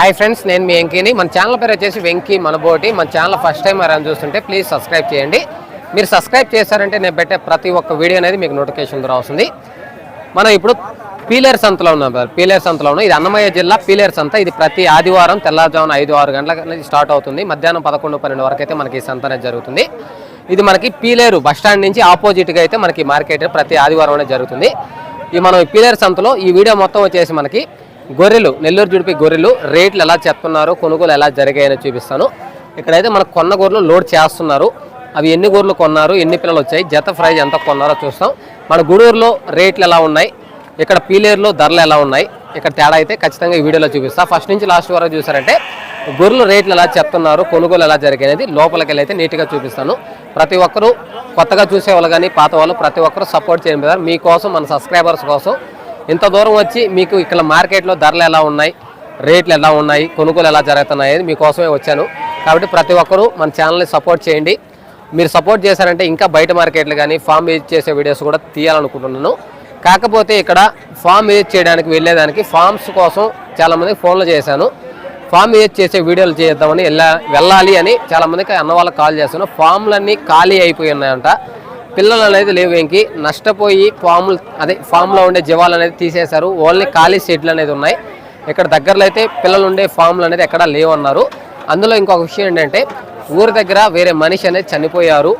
Hi friends నేను మీ వెంకీని. మన channel పేరు వచ్చేసి వెంకీ మనబోటి. మన ఛానల్ ఫస్ట్ టైం ఎవరైనా చూస్తుంటే ప్లీజ్ సబ్స్క్రైబ్ చేయండి. మీరు సబ్స్క్రైబ్ చేశారంటే నేను పెట్టే ప్రతి ఒక్క వీడియో అనేది మీకు నోటిఫికేషన్ ద్వారా వస్తుంది. మనం ఇప్పుడు పీలేరు సంతలో ఉన్నాం సార్. పీలేరు సంతలో ఉన్నాం. ఇది అన్నమయ్య జిల్లా పీలేరు సంత. ఇది ప్రతి ఆదివారం తెల్లవారుజామున ఐదు ఆరు గంటలకు స్టార్ట్ అవుతుంది. మధ్యాహ్నం పదకొండు పన్నెండు వరకు అయితే మనకి ఈ సంత అనేది జరుగుతుంది. ఇది మనకి పీలేరు బస్ స్టాండ్ నుంచి ఆపోజిట్గా అయితే మనకి మార్కెట్ ప్రతి ఆదివారం అనేది జరుగుతుంది. ఈ మనం పీలేరు సంతలో ఈ వీడియో మొత్తం వచ్చేసి మనకి గొర్రెలు నెల్లూరు జుడిపి గొర్రెలు రేట్లు ఎలా చెప్తున్నారు కొనుగోలు ఎలా జరిగాయని చూపిస్తాను. ఇక్కడైతే మన కొన్న గొర్రెలు లోడ్ చేస్తున్నారు. అవి ఎన్ని గొర్రెలు కొన్నారు ఎన్ని పిల్లలు వచ్చాయి జత ప్రైజ్ ఎంత కొన్నారో చూస్తాం. మన గూడూరులో రేట్లు ఎలా ఉన్నాయి ఇక్కడ పీలేరులో ధరలు ఎలా ఉన్నాయి ఇక్కడ తేడా అయితే ఖచ్చితంగా ఈ వీడియోలో చూపిస్తా. ఫస్ట్ నుంచి లాస్ట్ వరకు చూసారంటే గొర్రెలు రేట్లు ఎలా చెప్తున్నారు కొనుగోలు ఎలా జరిగినది లోపలికి వెళ్ళి అయితే నీట్గా చూపిస్తాను. ప్రతి ఒక్కరూ కొత్తగా చూసేవాళ్ళు కానీ పాత వాళ్ళు ప్రతి ఒక్కరూ సపోర్ట్ చేయడం మీకోసం మన సబ్స్క్రైబర్స్ కోసం ఇంత దూరం వచ్చి మీకు ఇక్కడ మార్కెట్లో ధరలు ఎలా ఉన్నాయి? రేట్లు ఎలా ఉన్నాయి? కొనుగోలు ఎలా జరుగుతున్నాయి అనేది మీకోసమే వచ్చాను. కాబట్టి ప్రతి ఒక్కరూ మన ఛానల్ని సపోర్ట్ చేయండి. మీరు సపోర్ట్ చేశారంటే ఇంకా బయట మార్కెట్లు కానీ ఫామ్ విజిట్ చేసే వీడియోస్ కూడా తీయాలనుకుంటున్నాను. కాకపోతే ఇక్కడ ఫామ్ విజిట్ చేయడానికి వెళ్ళేదానికి ఫామ్స్ కోసం చాలామంది ఫోన్లు చేశాను. ఫామ్ విజిట్ చేసే వీడియోలు చేద్దామని వెళ్ళా వెళ్ళాలి అని చాలామందికి అన్న వాళ్ళకి కాల్ చేస్తాను ఫామ్లన్నీ ఖాళీ అయిపోయి ఉన్నాయంట. పిల్లలు అనేది లేవు ఇంకి. నష్టపోయి పాములు అదే ఫామ్లో ఉండే జీవాలు అనేది తీసేశారు. ఓన్లీ ఖాళీ సీట్లు అనేది ఉన్నాయి. ఇక్కడ దగ్గరలో అయితే పిల్లలు ఉండే ఫామ్లు అనేది ఎక్కడా లేవన్నారు. అందులో ఇంకొక విషయం ఏంటంటే ఊరి దగ్గర వేరే మనిషి అనేది చనిపోయారు.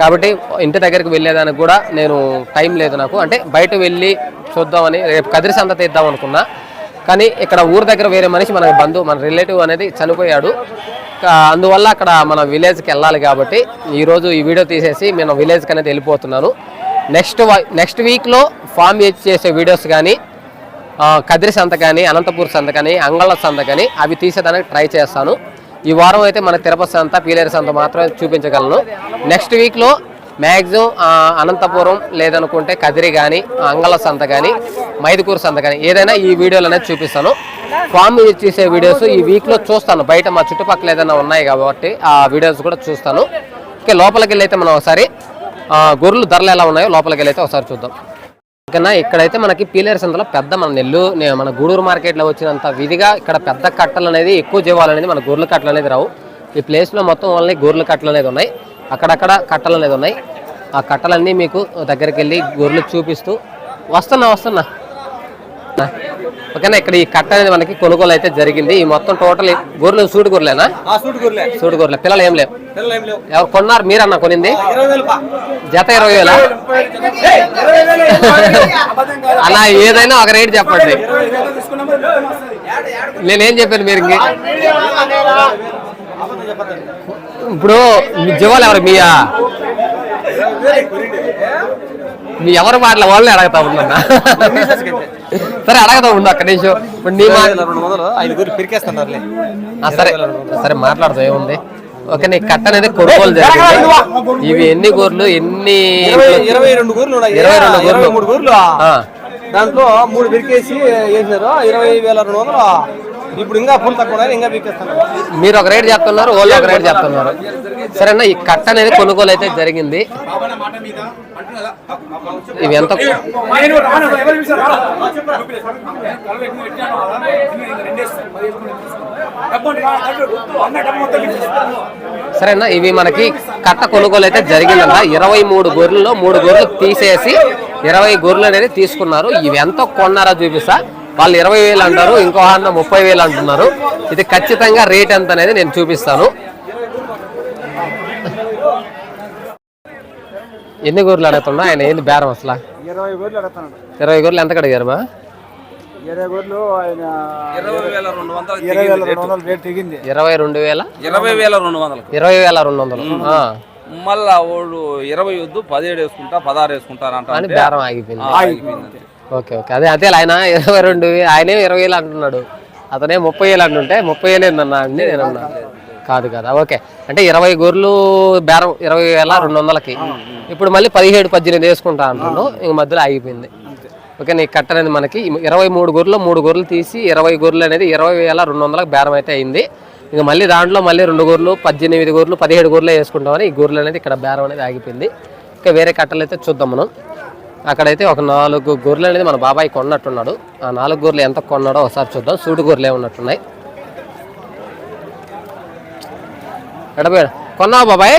కాబట్టి ఇంటి దగ్గరికి వెళ్ళేదానికి కూడా నేను టైం లేదు నాకు. అంటే బయట వెళ్ళి చూద్దామని రేపు కదిరి సంత తీద్దాం అనుకున్నా. కానీ ఇక్కడ ఊరి దగ్గర వేరే మనిషి మన బంధువు మన రిలేటివ్ అనేది చనిపోయాడు. అందువల్ల అక్కడ మన విలేజ్కి వెళ్ళాలి కాబట్టి ఈరోజు ఈ వీడియో తీసేసి నేను విలేజ్కి అనేది వెళ్ళిపోతున్నాను. నెక్స్ట్ నెక్స్ట్ వీక్లో ఫామ్ చేసే వీడియోస్ కానీ కదిరి సంత కానీ అనంతపూర్ సంత కానీ అంగళ సంత కానీ అవి తీసేదానికి ట్రై చేస్తాను. ఈ వారం అయితే మన తిరుపతి సంత పీలేరు సంత మాత్రమే చూపించగలను. నెక్స్ట్ వీక్లో మ్యాక్సిమం అనంతపురం లేదనుకుంటే కదిరి కానీ అంగళ సంత కానీ మైదుకూరు సంత కానీ ఏదైనా ఈ వీడియోలు అనేది చూపిస్తాను. ఫామ్ చేసే వీడియోస్ ఈ వీక్లో చూస్తాను. బయట మా చుట్టుపక్కల ఏదైనా ఉన్నాయి కాబట్టి ఆ వీడియోస్ కూడా చూస్తాను. ఓకే లోపలికి వెళ్ళైతే అయితే మనం ఒకసారి గొర్రెలు ధరలు ఎలా ఉన్నాయో లోపలికి వెళ్ళైతే ఒకసారి చూద్దాం. ఓకేనా ఇక్కడైతే మనకి పీలేరు సంతలో పెద్ద మన నెల్లు నే- మన గూడూరు మార్కెట్లో వచ్చినంత విధిగా ఇక్కడ పెద్ద కట్టలు అనేది ఎక్కువ జీవాలు అనేది మన గొర్రెల కట్టలు అనేది రావు. ఈ ప్లేస్లో మొత్తం ఓన్లీ గొర్రెల కట్టలు అనేది ఉన్నాయి. అక్కడక్కడ కట్టలు అనేది ఉన్నాయి. ఆ కట్టలన్నీ మీకు దగ్గరికి వెళ్ళి గొర్రెలు చూపిస్తూ వస్తున్నా వస్తున్నా. ఓకేనా? ఇక్కడ ఈ కట్ట అనేది మనకి కొనుగోలు అయితే జరిగింది. ఈ మొత్తం టోటల్ గొర్రెలు సూటి గొర్రెలేనా? ఆ సూట్ గుర్లే సూటి గొర్రెలు. పిల్లలు ఏం లేవు. పిల్లలు ఏం లేవు. ఎవరు కొన్నారు? మీరన్నా కొనింది? జత ఇరవై వేలా. అలా ఏదైనా ఒక రేట్ చెప్పండి. నేనేం చెప్పాను మీరు. ఇప్పుడు మీ జీవాలు ఎవరు? మీయా. మీ ఎవరు మాటల వాళ్ళని అడగతా ఉన్నా సరే అడగతా ఉండు అక్కడ నుంచి ఇప్పుడు నీ మాట సరే. సరే మాట్లాడుతూ ఏముంది? ఓకే నీ కట్ట అనేది కొనుగోలు జరిగింది. ఇవి ఎన్ని గోర్లు ఎన్ని ఇరవై రెండు గూర్లు ఇరవై రెండు గూర్లు. మూడు గూర్లు. దాంట్లో మూడు పిరికేసి వేసినారు ఇరవై వేల రెండు వందలు. ఇప్పుడు ఇంకా ఫుల్ తక్కువ ఇంకా వీకేస్తున్నారు మీరు ఒక రేట్ చెప్తున్నారు వాళ్ళు ఒక రేట్ చెప్తున్నారు. సరేనా ఈ కట్ట అనేది కొనుగోలు అయితే జరిగింది. ఇవి ఎంత? సరేనా ఇవి మనకి కట్ట కొనుగోలు అయితే జరిగిందంట. ఇరవై మూడు గొర్రెల్లో మూడు గొర్రెలు తీసేసి ఇరవై గొర్రెలు అనేది తీసుకున్నారు. ఇవి ఎంత కొన్నారో చూపిస్తా. వాళ్ళు ఇరవై వేలు అంటారు ఇంకో అన్న ముప్పై వేలు అంటున్నారు. ఇది ఖచ్చితంగా రేట్ ఎంత అనేది నేను చూపిస్తాను. ఎన్ని గొర్రెలు అడుగుతున్నా? ఆయన ఏంది బేరం అసలు? ఇరవై గూర్లు ఎంత కడిగారు మా? ఇరవై గూర్లు వేల రెండు వందలు ఇరవై వేల రెండు వందలు రేట్ తెగింది. ఇరవై వేల? ఇరవై వేల రెండు వేల వందలు. ఆ, మళ్ళా వాడు ఇరవై వద్దు పదిహేడు వేసుకుంటా పదారు వేసుకుంటారంట అని బేరం ఆగిపోయింది. ఆగిపోయింది ఓకే ఓకే. అదే అదే ఆయన ఇరవై రెండు ఆయనే ఇరవై వేలు అంటున్నాడు. అతనే ముప్పై వేలు అంటుంటే ముప్పై వేలు ఏందన్నా అండి నేను అన్నా. కాదు కదా? ఓకే. అంటే ఇరవై గొర్రెలు బేరం ఇరవై వేల రెండు వందలకి. ఇప్పుడు మళ్ళీ పదిహేడు పద్దెనిమిది వేసుకుంటా అంటున్నాడు ఇంక మధ్యలో ఆగిపోయింది. ఓకే నీకు కట్ట అనేది మనకి ఇరవై మూడు గొర్రెలు మూడు గొర్రెలు తీసి ఇరవై గొర్రెలు అనేది ఇరవై వేల రెండు వందలకు బేరం అయితే అయింది. ఇంక మళ్ళీ దాంట్లో మళ్ళీ రెండు గొర్రెలు పద్దెనిమిది గొర్రెలు పదిహేడు గొర్రెలు వేసుకుంటామని ఈ గొర్రెలు అనేది ఇక్కడ బేరం అనేది ఆగిపోయింది. ఇంకా వేరే కట్టలు అయితే చూద్దాం మనం. అక్కడైతే ఒక నాలుగు గొర్రెలు అనేది మన బాబాయ్ కొన్నట్టున్నాడు. ఆ నాలుగు గొర్రెలు ఎంత కొన్నాడో ఒకసారి చూద్దాం. సూటు గొర్రెలు ఉన్నట్టున్నాయి. ఎడబోయాడు కొన్నావా బాబాయ్?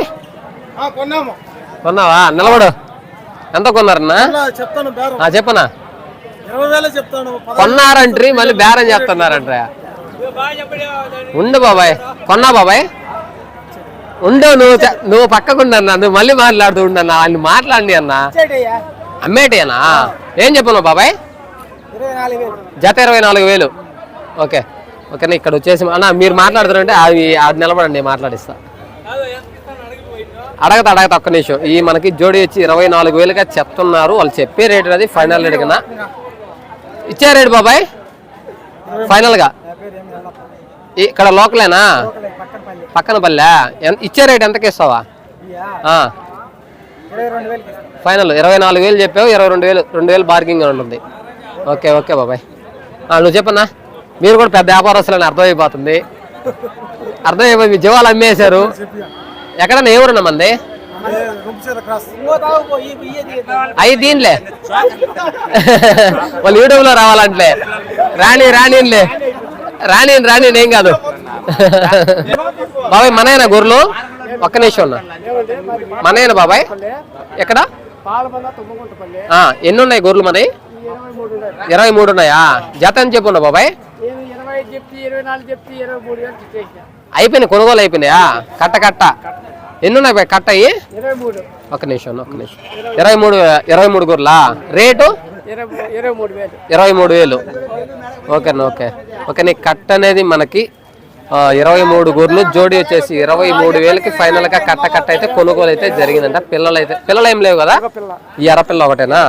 కొన్నాము. కొన్నావా? నిలబడు. ఎంత కొన్నారన్నా? చెప్తాను బేరం. ఆ, చెప్పనా? కొన్నారంట్రీ మళ్ళీ బేరం చేస్తున్నారంట్రా. ఉండు బాబాయ్. కొన్నా బాబాయ్? ఉండు నువ్వు నువ్వు పక్కకుండన్నా నువ్వు మళ్ళీ మాట్లాడుతూ ఉండన్నా వాళ్ళు మాట్లాడి అన్న. అమ్మేటేనా? ఏం చెప్పను బాబాయ్? జత ఇరవై నాలుగు వేలు. ఓకే. ఓకే ఇక్కడ వచ్చేసి అన్న మీరు మాట్లాడుతున్నారంటే అది అది నిలబడండి మాట్లాడిస్తా. అడగతా అడగతా ఒక్క నిమిషం. ఈ మనకి జోడి వచ్చి ఇరవై నాలుగు వేలుగా చెప్తున్నారు. వాళ్ళు చెప్పే రేట్ అది ఫైనల్ రేట్ కన్నా. ఇచ్చే రేటు బాబాయ్? ఫైనల్గా. ఇక్కడ లోకలేనా? పక్కన పల్లె. ఇచ్చే రేటు ఎంతకి ఇస్తావా? ఫైనల్ ఇరవై నాలుగు వేలు చెప్పావు ఇరవై రెండు వేలు రెండు వేలు బార్గింగ్ ఉంటుంది. ఓకే ఓకే బాబాయ్. నువ్వు చెప్పన్నా? మీరు కూడా పెద్ద వ్యాపారస్తులని అర్థమైపోతుంది. అర్థమైపోయి మీ జీవాలు అమ్మేశారు. ఎక్కడన్నా ఏ ఊరన్నా మంది? అయి దీనిలే. వాళ్ళు యూట్యూబ్లో రావాలంటే రాణి రాణిలే రాణి రాణి ఏం కాదు. బాబాయ్ మనయన గొర్రెలు? ఒక్క నిమిషం ఉన్నా. మనయన బాబాయ్? ఎక్కడ? ఎన్ని ఉన్నాయి గొర్రెలు మరి? ఇరవై మూడు ఉన్నాయి జత అని చెప్పున్నా బాబాయ్. అయిపోయినాయి కొనుగోలు అయిపోయినాయా? కట్ట కట్ట. ఎన్ని ఉన్నాయి బాయ్ కట్ట అయ్యి ఒక నిమిషం ఒక నిమిషం. ఇరవై మూడు ఇరవై మూడు గొర్రెలా? రేటు? ఇరవై మూడు వేలు. ఓకేనా ఓకే. ఓకే నీ కట్ట అనేది మనకి ఇరవై మూడు గొర్రెలు జోడీ వచ్చేసి ఇరవై మూడు వేలకి ఫైనల్గా కట్ట కట్ట అయితే కొనుగోలు అయితే జరిగిందంట. పిల్లలు అయితే పిల్లలు ఏం లేవు కదా? ఈ ఎర్రపిల్ల ఒకటేనా?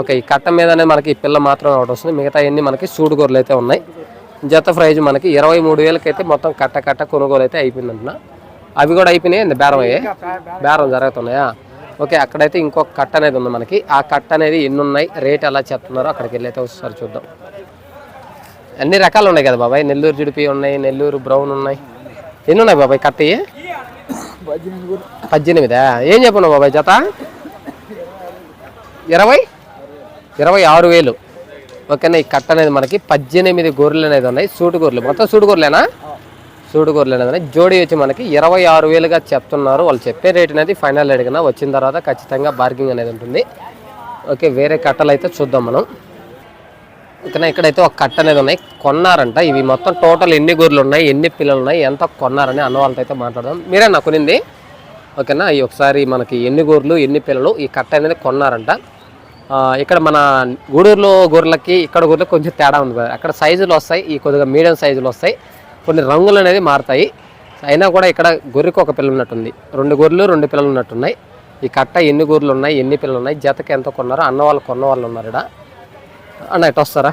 ఓకే ఈ కట్ట మీదనే మనకి ఈ పిల్ల మాత్రం ఒకటి వస్తుంది. మిగతా అన్ని మనకి సూడు గొర్రెలు అయితే ఉన్నాయి. జత ప్రైజ్ మనకి ఇరవై మూడు వేలకైతే మొత్తం కట్ట కట్ట కొనుగోలు అయితే అయిపోయిందంట అవి కూడా అయిపోయినాయి? బేరం అయ్యాయి? బేరం జరుగుతున్నాయా? ఓకే అక్కడైతే ఇంకొక కట్ట అనేది ఉంది మనకి. ఆ కట్ట అనేది ఎన్ని ఉన్నాయి రేట్ ఎలా చెప్తున్నారో అక్కడికి వెళ్ళి అయితే ఒకసారి చూద్దాం. అన్ని రకాలు ఉన్నాయి కదా బాబాయ్? నెల్లూరు జుడిపి ఉన్నాయి నెల్లూరు బ్రౌన్ ఉన్నాయి. ఎన్ని ఉన్నాయి బాబాయ్ కట్ట పద్దెనిమిదా? ఏం చెప్పను బాబాయ్ జత? ఇరవై? ఇరవై ఆరు వేలు. ఓకేనా ఈ కట్ట అనేది మనకి పద్దెనిమిది గొర్రెలు అనేది ఉన్నాయి. సూటు గొర్రెలు. మొత్తం సూటు గొర్రెలేనా? సూటు గొర్రెలు అనేది ఉన్నాయి. జోడీ వచ్చి మనకి ఇరవై ఆరు వేలుగా చెప్తున్నారు. వాళ్ళు చెప్పే రేట్ అనేది ఫైనల్ రేట్ కన్నా వచ్చిన తర్వాత ఖచ్చితంగా బార్గింగ్ అనేది ఉంటుంది. ఓకే వేరే కట్టలు అయితే చూద్దాం మనం. ఇక్కడ ఇక్కడైతే ఒక కట్ట అనేది ఉన్నాయి. కొన్నారంట. ఇవి మొత్తం టోటల్ ఎన్ని గొర్రెలు ఉన్నాయి ఎన్ని పిల్లలు ఉన్నాయి ఎంత కొన్నారని అన్న వాళ్ళతో అయితే మాట్లాడదాం. మీరేనా కొనింది? ఓకేనా? ఈ ఒకసారి మనకి ఎన్ని గొర్రెలు ఎన్ని పిల్లలు ఈ కట్ట అనేది కొన్నారంట. ఇక్కడ మన గూడూరులో గొర్రెలకి ఇక్కడ గొర్రెలకి కొంచెం తేడా ఉంది కదా. అక్కడ సైజులు వస్తాయి ఈ కొద్దిగా మీడియం సైజులు వస్తాయి. కొన్ని రంగులు అనేది మారుతాయి. అయినా కూడా ఇక్కడ గొర్రెకి ఒక పిల్ల ఉన్నట్టుంది. రెండు గొర్రెలు రెండు పిల్లలు ఉన్నట్టున్నాయి. ఈ కట్ట ఎన్ని గొర్రెలు ఉన్నాయి ఎన్ని పిల్లలు ఉన్నాయి జతకి ఎంత కొన్నారో అన్న వాళ్ళు కొన్న వాళ్ళు ఉన్నారు ఇక్కడ. అన్న ఇటు వస్తారా?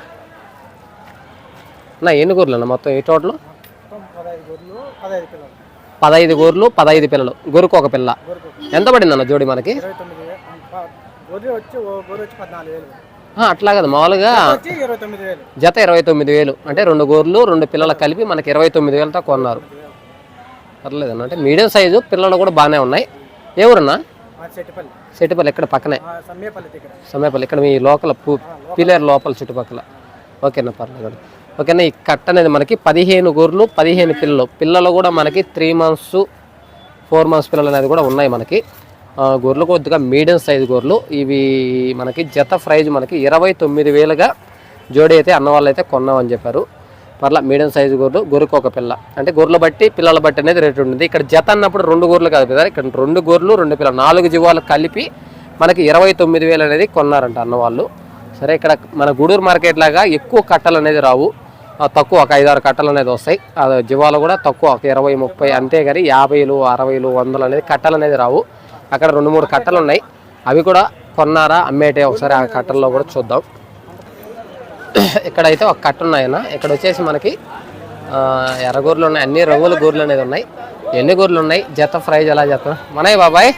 అన్న ఎన్ని గొర్రెలు అన్న మొత్తం ఈ టోటల్? పదహైదు గొర్రెలు పదహైదు పిల్లలు. పదహైదు పిల్లలు గొర్రెకు ఒక పిల్ల. ఎంత పడింది అన్న జోడి మనకి? అట్లా కదా మామూలుగా జత ఇరవై తొమ్మిది వేలు. అంటే రెండు గోర్లు రెండు పిల్లలు కలిపి మనకి ఇరవై తొమ్మిది వేలతో కొన్నారు. పర్లేదన్న అంటే మీడియం సైజు పిల్లలు కూడా బాగానే ఉన్నాయి. ఎవరన్నా చెట్టుపల్లి. ఇక్కడ పక్కనే? సమయపల్లి ఇక్కడ మీ లోకల్ పిల్లర్ లోపల చుట్టుపక్కల. ఓకేనా పర్లేదు ఓకేనా ఈ కట్ట అనేది మనకి పదిహేను గొర్రెలు పదిహేను పిల్లలు. పిల్లలు కూడా మనకి త్రీ మంత్స్ ఫోర్ మంత్స్ పిల్లలు అనేది కూడా ఉన్నాయి మనకి. గొర్రెలు కొద్దిగా మీడియం సైజ్ గొర్రెలు. ఇవి మనకి జత ప్రైజ్ మనకి ఇరవై తొమ్మిది వేలుగా జోడీ అయితే అన్న వాళ్ళు అయితే కొన్నామని చెప్పారు. మరలా మీడియం సైజు గొర్రెలు గొర్రెకు ఒక పిల్ల. అంటే గొర్రెలు బట్టి పిల్లల బట్టి అనేది రేటు ఉంటుంది. ఇక్కడ జత అన్నప్పుడు రెండు గొర్రెలు కాదు కదా ఇక్కడ రెండు గొర్రెలు రెండు పిల్లలు నాలుగు జీవాలు కలిపి మనకి ఇరవై తొమ్మిది వేలు అనేది కొన్నారంట అన్నవాళ్ళు. సరే ఇక్కడ మన గూడూరు మార్కెట్ లాగా ఎక్కువ కట్టలు అనేది రావు. తక్కువ ఒక ఐదారు కట్టలు అనేది వస్తాయి. ఆ జీవాలు కూడా తక్కువ ఒక ఇరవై ముప్పై అంతే కానీ యాభైలు అరవైలు వందలు అనేది కట్టలు అనేది రావు. అక్కడ రెండు మూడు కట్టలు ఉన్నాయి. అవి కూడా కొన్నారా? అమ్మేటే ఒకసారి ఆ కట్టల్లో కూడా చూద్దాం. ఇక్కడైతే ఒక కట్ట ఉన్నాయన్న. ఇక్కడ వచ్చేసి మనకి ఆ, ఎర్ర గొర్రెలు ఉన్నాయి. అన్ని రంగుల గొర్రెలు అనేది ఉన్నాయి. ఎన్ని గొర్రెలు ఉన్నాయి? జత ప్రైజ్ ఎలా చెప్తున్నా మనయ్య బాబాయ్.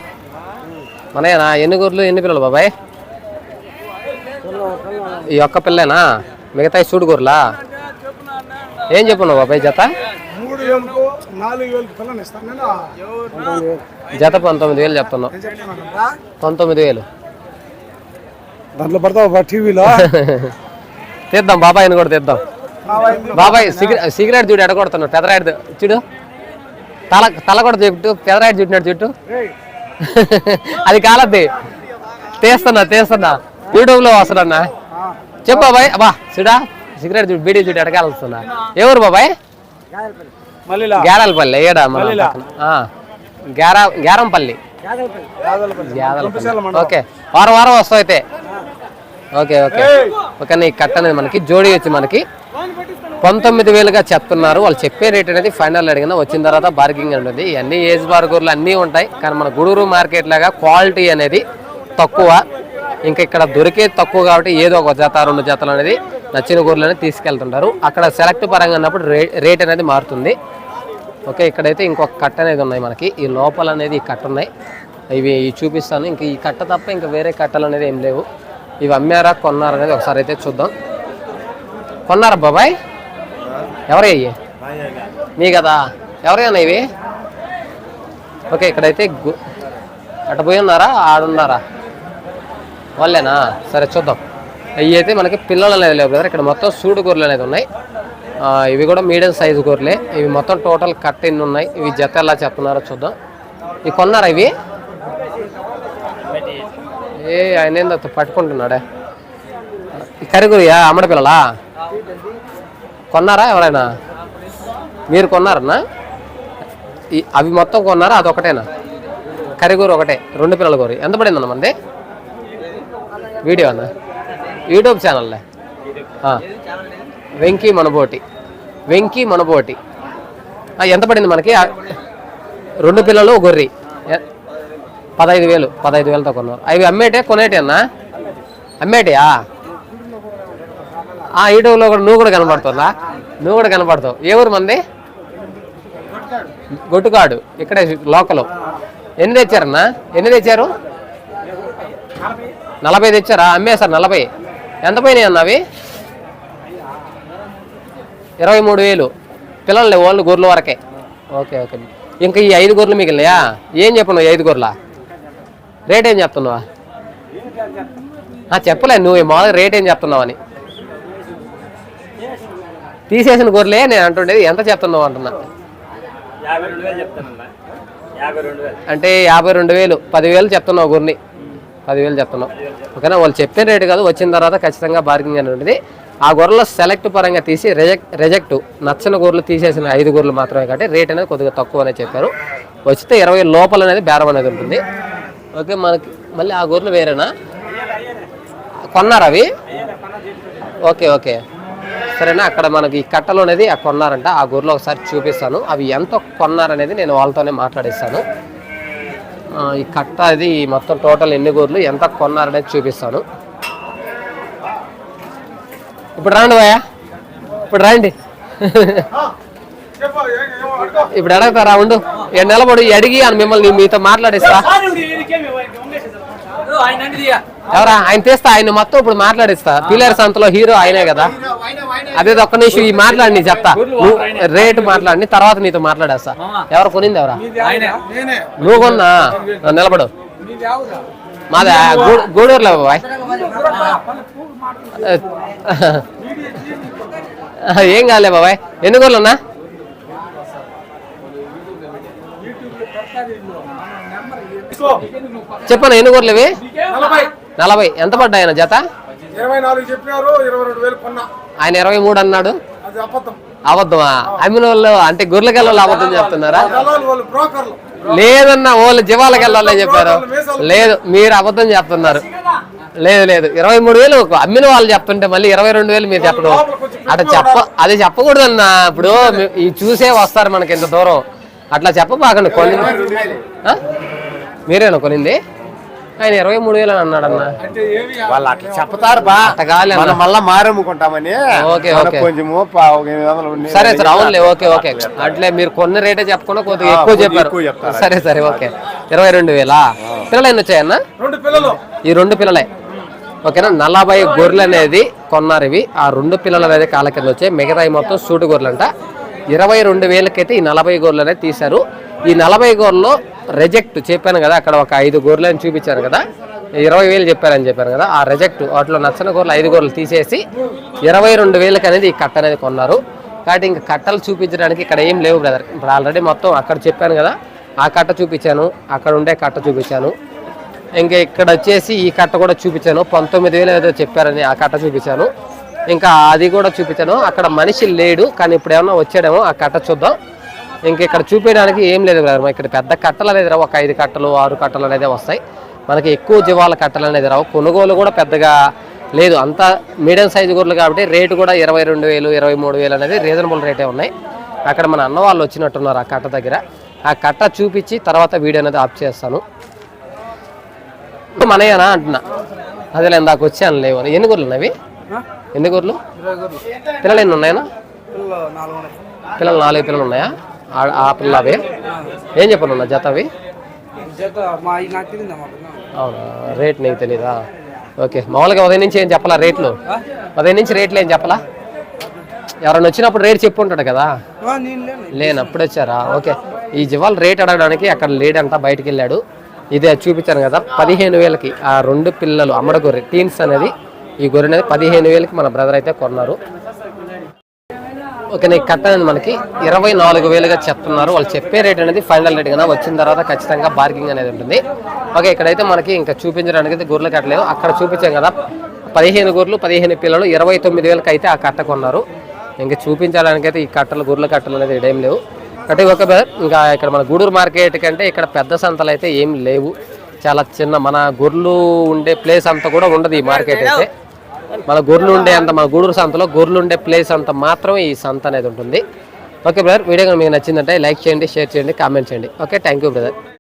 మనయ్యనా? ఎన్ని గొర్రెలు ఎన్ని పిల్లలు బాబాయ్? ఈ ఒక్క పిల్లేనా? మిగతా సూడు గొర్రెలా ఏం చెప్పున్నావు బాబాయ్ జత? జత పంతొమ్మిది వేలు చెప్తున్నావు. పంతొమ్మిది వేలు. దాంట్లో పడతావు టీవీలో? తీద్దాం బాబాయ్ని కూడా తీద్దాం. బాబాయ్ సిగరెట్ సిగరెట్ చూడు ఎడగొడుతున్నాడు పెదరాడు చూడు. తల తల కూడా చుట్టూ పెదరాయిడు చుట్టినట్టు చుట్టూ అది కాలద్ది. తీస్తున్నా తీస్తున్నా. యూట్యూబ్లో వస్తున్నా. చెప్పు బాబాయ్. అబ్బా చూడా సిగరెట్ చుట్టూ బీడీ చుట్టూ ఎడకాలుస్తున్నా ఎవరు బాబాయ్? గ్యారలపల్లి ఏడా గ్యారా గ్యారంపల్లి. ఓకే. వారం వారం వస్తావు అయితే. Okay okay. ఓకే ఈ కట్ట అనేది మనకి జోడీ వచ్చి మనకి పంతొమ్మిది వేలుగా చెప్తున్నారు. వాళ్ళు చెప్పే రేట్ అనేది ఫైనల్ అడిగిన వచ్చిన తర్వాత బార్గింగ్ ఉంటుంది ఇవన్నీ ఏజ్ బార్గూర్లు అన్నీ ఉంటాయి. కానీ మన గుడూరు మార్కెట్ లాగా క్వాలిటీ అనేది తక్కువ. ఇంకా ఇక్కడ దొరికేది తక్కువ కాబట్టి ఏదో ఒక జత రెండు జతలు అనేది నచ్చిన గూర్లు అనేది తీసుకెళ్తుంటారు. అక్కడ సెలెక్ట్ పరంగా అన్నప్పుడు రేట్ అనేది మారుతుంది. ఓకే ఇక్కడైతే ఇంకొక కట్ట అనేది ఉన్నాయి మనకి. ఈ లోపల అనేది ఈ కట్ట ఉన్నాయి. ఇవి చూపిస్తాను. ఇంక ఈ కట్ట తప్ప ఇంకా వేరే కట్టలు అనేది ఏం లేవు. ఇవి అమ్మారా కొన్నారా అనేది ఒకసారి అయితే చూద్దాం. కొన్నారా బాబాయ్? ఎవరే అయ్యి మీ కదా? ఎవరైనా ఇవి? ఓకే ఇక్కడైతే గు- అటు పోయి ఉన్నారా ఆడున్నారా వాళ్ళేనా? సరే చూద్దాం. అవి అయితే మనకి పిల్లలు అనేది లేవు ఇక్కడ మొత్తం సూడు గొర్రెలు అనేది ఉన్నాయి. ఇవి కూడా మీడియం సైజు గొర్రెలే. ఇవి మొత్తం టోటల్ కట్ ఎన్ని ఉన్నాయి? ఇవి జత ఎలా చెప్తున్నారో చూద్దాం. ఇవి కొన్నారా ఇవి? ఏ ఆయన ఏందో పట్టుకుంటున్నాడే. కరిగురియా అమ్మడ పిల్లలా కొన్నారా ఎవరైనా? మీరు కొన్నారన్నా? అవి మొత్తం కొన్నారా? అదొకటేనా? కరిగూరు ఒకటే రెండు పిల్లల కూర ఎంత పడిందన్న మంది? వీడియో అన్న యూట్యూబ్ ఛానల్లే? వెంకీ మనబోటి. వెంకీ మనబోటి. ఎంత పడింది మనకి? రెండు పిల్లలు గొర్రె. పదహైదు వేలు పదహైదు వేలతో కొన్నారు. అవి అమ్మేటే కొనేటే అన్న? అమ్మేటియా? ఆ కూడా నువ్వు కూడా కనబడుతుందా? నువ్వు కూడా కనబడతావు. ఏ ఊరు మంది? గొట్టుకాడు. ఇక్కడే లోకల్. ఎన్ని తెచ్చారన్నా? ఎన్ని తెచ్చారు? నలభై తెచ్చారా? అమ్మేశారు నలభై. ఎంత పోయినాయి అన్న అవి? ఇరవై మూడు వేలు. పిల్లలు లేవు ఓన్లీ గొర్రెల వరకే. Okay okay. ఇంకా ఈ ఐదు గొర్రెలు మిగిలినాయా? ఏం చెప్పను ఐదు గొర్రెల? రేట్ ఏం చెప్తున్నావా? చెప్పలే నువ్వు మామూలుగా రేట్ ఏం చెప్తున్నావు అని తీసేసిన గొర్రెలే నేను అంటుండేది ఎంత చెప్తున్నావు అంటున్నా. అంటే యాభై రెండు వేలు పదివేలు చెప్తున్నావు గురిని పదివేలు చెప్తున్నావు. ఓకేనా? వాళ్ళు చెప్పిన రేటు కాదు వచ్చిన తర్వాత ఖచ్చితంగా బార్గింగ్ అని ఉంటుంది. ఆ గొర్రెలు సెలెక్ట్ పరంగా తీసి రిజెక్ట్ రిజెక్ట్ నచ్చిన గొర్రెలు తీసేసిన ఐదు గొర్రెలు మాత్రమే కాబట్టి రేట్ అనేది కొద్దిగా తక్కువ అనేది చెప్పారు. వచ్చితే ఇరవై లోపల అనేది బేరం అనేది ఉంటుంది. ఓకే మనకి మళ్ళీ ఆ గొర్రెలు వేరేనా? కొన్నారా అవి? Okay okay. సరేనా అక్కడ మనకి ఈ కట్టలు అనేది ఆ కొన్నారంట. ఆ గొర్రెలు ఒకసారి చూపిస్తాను. అవి ఎంత కొన్నారనేది నేను వాళ్ళతోనే మాట్లాడిస్తాను. ఈ కట్ట అది మొత్తం టోటల్ ఎన్ని గొర్రెలు ఎంత కొన్నారనేది చూపిస్తాను. ఇప్పుడు రండి భయ్యా. ఇప్పుడు రండి. ఇప్పుడు అడుగుతారా ఉండు. ఏ నిలబడి అడిగి అని మిమ్మల్ని మీతో మాట్లాడిస్తా. ఎవరా? ఆయన తీస్తా ఆయన మొత్తం ఇప్పుడు మాట్లాడిస్తా. పిల్లర్ సంతలో హీరో ఆయనే కదా. అదే ఒక్క నిమిషం ఈ మాట్లాడి చెప్తా. నువ్వు రేటు మాట్లాడి తర్వాత నీతో మాట్లాడేస్తా. ఎవరు కొనింది ఎవరా? నువ్వు కొన్నా? నిలబడు. మాదా గూడూరులో బాబాయ్. ఏం కాలే బాబాయ్. ఎన్ని గోళ్ళు ఉన్నా? చెప్పను ఎన్ని గోర్లు ఇవి? నలభై. ఎంత జత? రెండు వేలు కొన్నా. ఆయన ఇరవై మూడు అన్నాడు. అబద్ధమా? అమ్మిన వాళ్ళు అంటే వాళ్ళు అబద్ధం చెప్తున్నారా? లేదన్నా వాళ్ళు జీవాలకు వెళ్ళాలని చెప్పారు. లేదు మీరు అబద్ధం చెప్తున్నారు. లేదు లేదు. ఇరవై మూడు వేలు అమ్మిన వాళ్ళు చెప్తుంటే మళ్ళీ ఇరవై రెండు వేలు మీరు చెప్పడం. అట్లా చెప్ప అది చెప్పకూడదన్నా. ఇప్పుడు మీ- ఈ చూసే వస్తారు మనకి ఇంత దూరం. అట్లా చెప్పబాకండి. కొని ఆ? మీరేనా కొనింది ఆయన ఇరవై మూడు వేలు అని అన్నాడన్న. వాళ్ళు అట్లా చెప్తారు బా. అట్ట కాలే అన్న. మనం మళ్ళా మారమ్ముకుంటామని ఓకే, ఓకే. కొంచెము. సరే సరే అవునులే ఓకే ఓకే. అట్లే మీరు కొన్న రేటే చెప్పకుండా కొద్దిగా ఎక్కువ చెప్పారు. సరే సరే ఓకే. ఇరవై రెండు వేలా? పిల్లలు ఎన్ని వచ్చాయన్న? రెండు పిల్లలు. ఈ రెండు పిల్లలే. ఓకేనా? నలభై గొర్రెలు అనేది కొన్నారు ఇవి. ఆ రెండు పిల్లలు అనేది కాళ్ళ కింద వచ్చాయి. మిగతాయి మొత్తం సూటు గొర్రెలు అంట ఇరవై రెండు వేలకైతే ఈ నలభై గొర్రెలు అనేది తీశారు. ఈ నలభై గొర్రెలు రిజెక్ట్ చెప్పాను కదా అక్కడ ఒక ఐదు గొర్రెలు అని చూపించాను కదా ఇరవై వేలు చెప్పారని చెప్పాను కదా ఆ రిజెక్ట్ వాటిలో నచ్చని గోర్లు ఐదు గొర్రెలు తీసేసి ఇరవై రెండు వేలకి అనేది ఈ కట్ట అనేది కొన్నారు. కాబట్టి ఇంక కట్టలు చూపించడానికి ఇక్కడ ఏం లేవు బ్రదర్ ఇప్పుడు ఆల్రెడీ మొత్తం అక్కడ చెప్పాను కదా ఆ కట్ట చూపించాను అక్కడ ఉండే కట్ట చూపించాను. ఇంకా ఇక్కడ వచ్చేసి ఈ కట్ట కూడా చూపించాను పంతొమ్మిది వేలు ఏదో చెప్పారని ఆ కట్ట చూపించాను. ఇంకా అది కూడా చూపించాను అక్కడ మనిషి లేడు కానీ ఇప్పుడు ఏమన్నా వచ్చాడేమో ఆ కట్ట చూద్దాం. ఇంక ఇక్కడ చూపించడానికి ఏం లేదు బ్రదర్ ఇక్కడ పెద్ద కట్టలు అనేది రావు. ఒక ఐదు కట్టలు ఆరు కట్టలు అనేది వస్తాయి. మనకి ఎక్కువ జీవాల కట్టలు అనేది రావు. కొనుగోలు కూడా పెద్దగా లేదు. అంత మీడియం సైజు గొర్రెలు కాబట్టి రేటు కూడా ఇరవై రెండు వేలు ఇరవై మూడు వేలు అనేది రీజనబుల్ రేటే ఉన్నాయి. అక్కడ మన అన్న వాళ్ళు వచ్చినట్టున్నారు ఆ కట్ట దగ్గర. ఆ కట్ట చూపించి తర్వాత వీడియో అనేది ఆఫ్ చేస్తాను. మనయేనా అంటున్నా. అదే ఇందాక వచ్చాను లేవు. ఎన్ని గొర్రెలు ఉన్నవి ఎన్ని గొర్రెలు? పిల్లలు ఎన్ని ఉన్నాయనా పిల్లలు నాలుగు పిల్లలు ఉన్నాయా? ఆ- ఆ పిల్ల అవే ఏం చెప్పను జత అవి అవునా? రేట్ నీకు తెలీదా? ఓకే. మామూలుగా ఉదయం నుంచి ఏం చెప్పాలా రేట్లు? ఉదయం నుంచి రేట్లు ఏం చెప్పాలా? ఎవరైనా వచ్చినప్పుడు రేట్ చెప్పు ఉంటాడు కదా? లేను. అప్పుడు వచ్చారా? ఓకే. ఈ జివాల్ రేట్ అడగడానికి అక్కడ లేడంట బయటికి వెళ్ళాడు. ఇదే చూపించాను కదా పదిహేను వేలకి ఆ రెండు పిల్లలు అమ్మడ గొర్రె టీన్స్ అనేది ఈ గొర్రె అనేది పదిహేను వేలకి మన బ్రదర్ అయితే కొన్నారు. ఓకే నేను కట్ట మనకి? ఇరవై నాలుగు వేలుగా చెప్తున్నారు. వాళ్ళు చెప్పే రేట్ అనేది ఫైనల్ రేట్ కదా వచ్చిన తర్వాత ఖచ్చితంగా బార్గింగ్ అనేది ఉంటుంది. ఓకే ఇక్కడైతే మనకి ఇంకా చూపించడానికి అయితే గొర్రెలు కట్టలేదు. అక్కడ చూపించాం కదా పదిహేను గొర్రెలు పదిహేను పిల్లలు ఇరవై తొమ్మిది వేలకి అయితే ఆ కట్ట కొన్నారు. ఇంకా చూపించడానికి అయితే ఈ కట్టలు గొర్రెల కట్టలు అనేది ఇడేం లేవు. అంటే ఒక ఇంకా ఇక్కడ మన గూడూరు మార్కెట్ కంటే ఇక్కడ పెద్ద సంతలు అయితే ఏం లేవు. చాలా చిన్న మన గొర్రెలు ఉండే ప్లేస్ అంతా కూడా ఉండదు ఈ మార్కెట్ అయితే. మన గొర్రెలు ఉండే అంత మన గూడూరు సంతలో గొర్రెలు ఉండే ప్లేస్ అంత మాత్రమే ఈ సంత అనేది ఉంటుంది. ఓకే బ్రదర్ వీడియో మీకు నచ్చిందంటే లైక్ చేయండి షేర్ చేయండి కామెంట్ చేయండి. Okay thank you brother